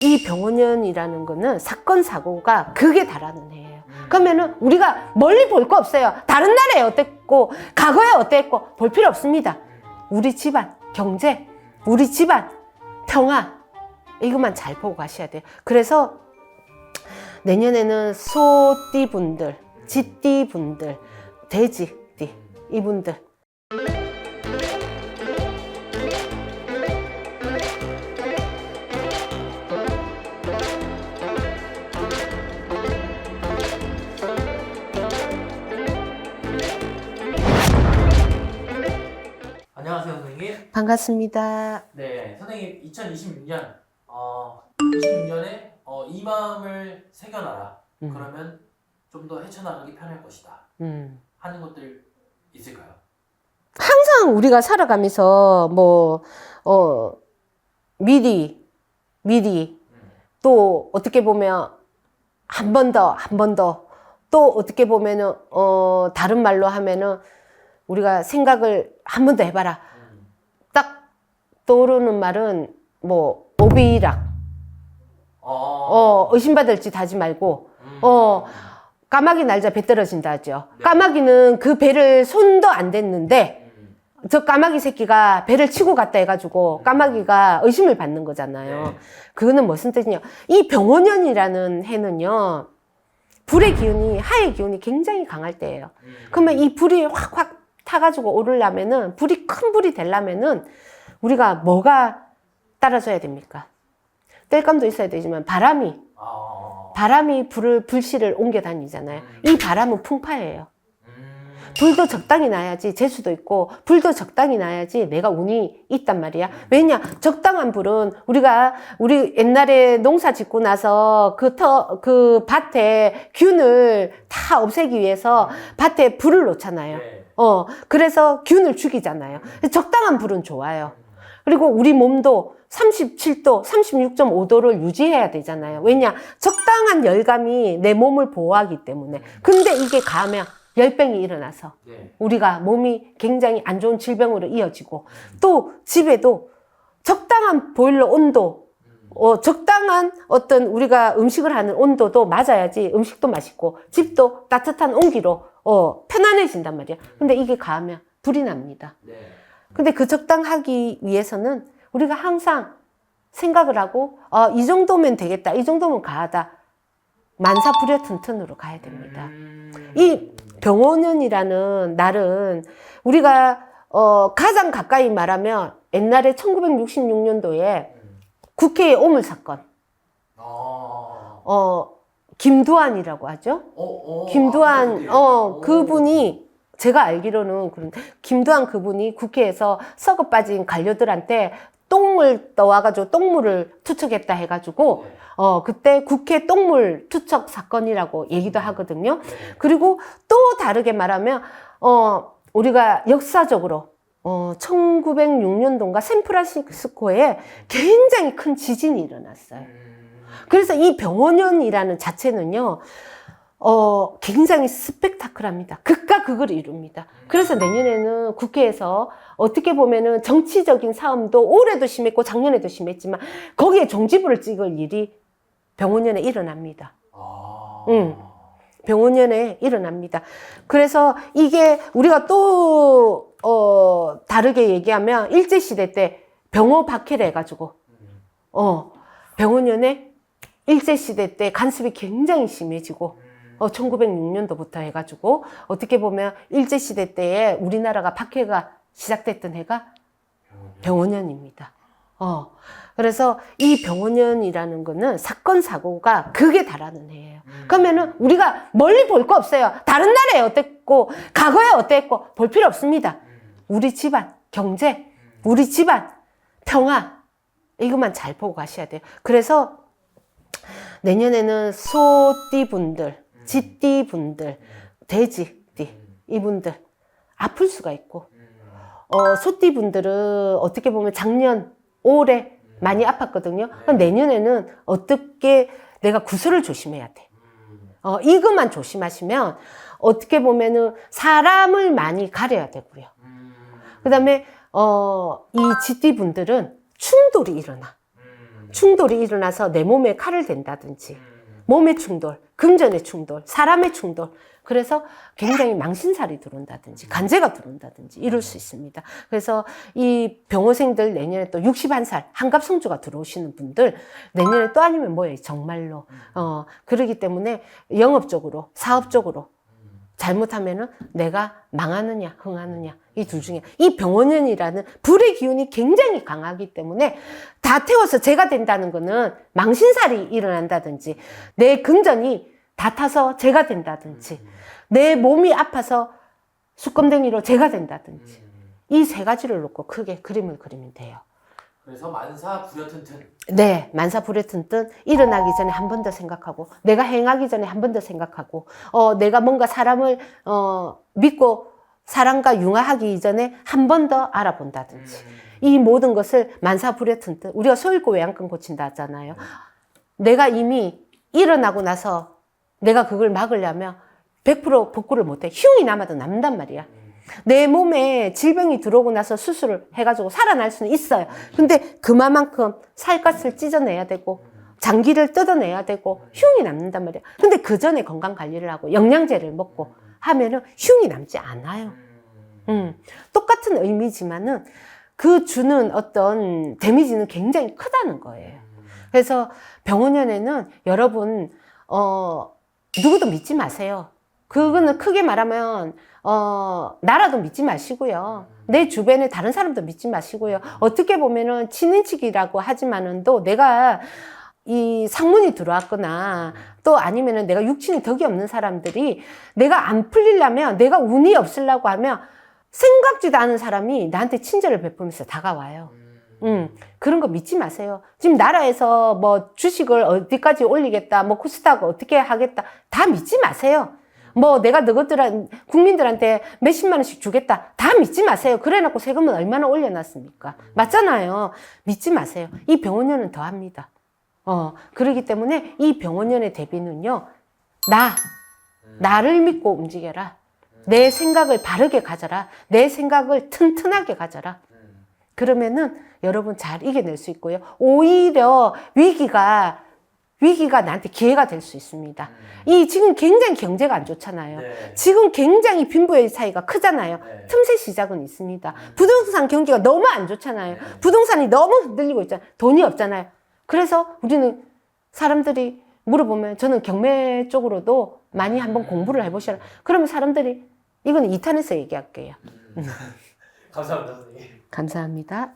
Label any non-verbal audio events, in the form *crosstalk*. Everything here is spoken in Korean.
이 병원연이라는 거는 사건 사고가 극에 달하는 해예요. 그러면은 우리가 멀리 볼 거 없어요. 다른 나라에 어땠고 과거에 어땠고 볼 필요 없습니다. 우리 집안 경제, 우리 집안 평화 이것만 잘 보고 가셔야 돼요. 그래서 내년에는 소띠 분들, 쥐띠 분들, 돼지띠 이분들 반갑습니다. 네 선생님 2026년 어 26년에 어, 이 마음을 새겨놔라. 음. 그러면 좀 더 헤쳐나가기 편할 것이다. 음. 하는 것들 있을까요? 항상 우리가 살아가면서 뭐, 어, 미리, 미리, 음. 또 어떻게 보면 한 번 더, 한 번 더, 또 어떻게 보면은, 어, 다른 말로 하면은 우리가 생각을 한 번 더 해봐라. 음. 딱 떠오르는 말은 뭐, 오비락, 어. 어, 의심받을 짓 하지 말고, 음. 어, 까마귀 날자 배 떨어진다 하죠. 네. 까마귀는 그 배를 손도 안 댔는데, 음. 저 까마귀 새끼가 배를 치고 갔다 해가지고 까마귀가 의심을 받는 거잖아요. 네. 그거는 무슨 뜻이냐. 이 병원연이라는 해는요, 불의 기운이, 하의 기운이 굉장히 강할 때예요. 음. 그러면 이 불이 확확 타가지고 오르려면은, 불이 큰 불이 되려면은, 우리가 뭐가 따라줘야 됩니까? 땔감도 있어야 되지만, 바람이, 아. 바람이 불을, 불씨를 옮겨 다니잖아요. 이 바람은 풍파예요. 음. 불도 적당히 나야지 재수도 있고 불도 적당히 나야지 내가 운이 있단 말이야. 왜냐 적당한 불은 우리가 우리 옛날에 농사 짓고 나서 그터그 밭에 균을 다 없애기 위해서 밭에 불을 놓잖아요. 네. 어 그래서 균을 죽이잖아요. 적당한 불은 좋아요. 그리고 우리 몸도 37도, 36.5도를 유지해야 되잖아요. 왜냐? 적당한 열감이 내 몸을 보호하기 때문에. 근데 이게 가면 열병이 일어나서 네. 우리가 몸이 굉장히 안 좋은 질병으로 이어지고 또 집에도 적당한 보일러 온도, 음. 어, 적당한 어떤 우리가 음식을 하는 온도도 맞아야지 음식도 맛있고 집도 따뜻한 온기로 어, 편안해진단 말이야. 근데 이게 가면 불이 납니다. 네. 근데 그 적당하기 위해서는 우리가 항상 생각을 하고 어, 이 정도면 되겠다. 이 정도면 가하다. 만사 불여 튼튼으로 가야 됩니다. 음. 이 병원연이라는 날은 우리가 어, 가장 가까이 말하면 옛날에 1966년도에 음. 국회의 오물 사건, 아. 어, 김두한이라고 하죠. 어, 어. 아, 김두한? 어, 오. 그분이 제가 알기로는 그런 김두한 그분이 국회에서 썩어 빠진 관료들한테 똥을 떠와가지고 똥물을 투척했다 해가지고 네. 어 그때 국회 똥물 투척 사건이라고 얘기도 하거든요. 네. 그리고 또 다르게 말하면 어 우리가 역사적으로 어 1906년도인가 샌프란시스코에 굉장히 큰 지진이 일어났어요. 음. 그래서 이 병원연이라는 자체는요, 어, 굉장히 스펙타클합니다. 극과 극을 이룹니다. 그래서 내년에는 국회에서 어떻게 보면은 정치적인 싸움도 올해도 심했고 작년에도 심했지만 거기에 종지부를 찍을 일이 병원연에 일어납니다. 아. 음. 병원연에 일어납니다. 그래서 이게 우리가 또, 어, 다르게 얘기하면 일제시대 때 병호 박해를 해가지고 음. 어, 병원연에 일제시대 때 간섭이 굉장히 심해지고, 음. 어, 1906년도부터 해가지고, 어떻게 보면 일제시대 때에 우리나라가 박해가 시작됐던 해가 병원연입니다. 어, 그래서 이 병원연이라는 거는 사건, 사고가 극에 달하는 해예요. 음. 그러면은 우리가 멀리 볼 거 없어요. 다른 나라에 어땠고, 과거에 어땠고, 볼 필요 없습니다. 음. 우리 집안, 경제, 우리 집안, 평화, 이것만 잘 보고 가셔야 돼요. 그래서 내년에는 소띠 분들, 쥐띠 분들, 돼지띠, 이분들, 아플 수가 있고, 음. 어, 소띠 분들은 어떻게 보면 작년, 올해 많이 아팠거든요. 그럼 내년에는 어떻게 내가 구슬을 조심해야 돼. 음. 어, 이것만 조심하시면 어떻게 보면은 사람을 많이 가려야 되고요. 음. 그 다음에, 어, 이 쥐띠 분들은 충돌이 일어나. 음. 충돌이 일어나서 내 몸에 칼을 댄다든지 음. 몸의 충돌, 금전의 충돌, 사람의 충돌. 그래서 굉장히 망신살이 들어온다든지 간제가 들어온다든지 이럴 수 있습니다. 그래서 이 병호생들 내년에 또 61살 한갑성주가 들어오시는 분들 내년에 또 아니면 뭐예요? 정말로. 어, 그러기 때문에 영업적으로, 사업적으로 잘못하면은 내가 망하느냐, 흥하느냐, 이 둘 중에. 이 병원연이라는 불의 기운이 굉장히 강하기 때문에 다 태워서 제가 된다는 거는 망신살이 일어난다든지, 내 금전이 다 타서 제가 된다든지, 내 몸이 아파서 수검댕이로 제가 된다든지, 음. 이세 가지를 놓고 크게 그림을 그리면 돼요. 그래서 만사 부여튼튼. 네, 만사 불의 튼튼 일어나기 전에 한 번 더 생각하고 내가 행하기 전에 한 번 더 생각하고 어 내가 뭔가 사람을 어 믿고 사람과 융화하기 이전에 한 번 더 알아본다든지 이 모든 것을 만사 불의 튼튼 우리가 소일고 외양간 고친다 하잖아요. 내가 이미 일어나고 나서 내가 그걸 막으려면 100% 복구를 못해. 흉이 남아도 남단 말이야. 내 몸에 질병이 들어오고 나서 수술을 해가지고 살아날 수는 있어요. 근데 그만큼 살갗을 찢어내야 되고, 장기를 뜯어내야 되고, 흉이 남는단 말이야. 근데 그 전에 건강 관리를 하고, 영양제를 먹고 하면은 흉이 남지 않아요. 음, 똑같은 의미지만은 그 주는 어떤 데미지는 굉장히 크다는 거예요. 그래서 병원연에는 여러분, 어, 누구도 믿지 마세요. 그거는 크게 말하면, 어, 나라도 믿지 마시고요. 내 주변에 다른 사람도 믿지 마시고요. 어떻게 보면은 친인척이라고 하지만은 또 내가 이 상문이 들어왔거나 또 아니면은 내가 육친이 덕이 없는 사람들이 내가 안 풀리려면 내가 운이 없으려고 하면 생각지도 않은 사람이 나한테 친절을 베풀면서 다가와요. 음, 그런 거 믿지 마세요. 지금 나라에서 뭐 주식을 어디까지 올리겠다, 뭐 코스닥 어떻게 하겠다, 다 믿지 마세요. 뭐 내가 너희들 국민들한테 몇십만 원씩 주겠다, 다 믿지 마세요. 그래놓고 세금은 얼마나 올려놨습니까? 맞잖아요. 믿지 마세요. 이 병원료는 더 합니다. 어, 그러기 때문에 이 병원연의 대비는요, 나, 나를 믿고 움직여라. 내 생각을 바르게 가져라. 내 생각을 튼튼하게 가져라. 그러면은 여러분 잘 이겨낼 수 있고요. 오히려 위기가 위기가 나한테 기회가 될 수 있습니다. 이 지금 굉장히 경제가 안 좋잖아요. 네. 지금 굉장히 빈부의 차이가 크잖아요. 네. 틈새 시작은 있습니다. 부동산 경기가 너무 안 좋잖아요. 네. 부동산이 너무 흔들리고 있잖아요. 돈이 없잖아요. 그래서 우리는 사람들이 물어보면 저는 경매 쪽으로도 많이 한번 공부를 해보셔라. 그러면 사람들이 이건 2탄에서 얘기할게요. *laughs* 감사합니다, 선생님. 감사합니다.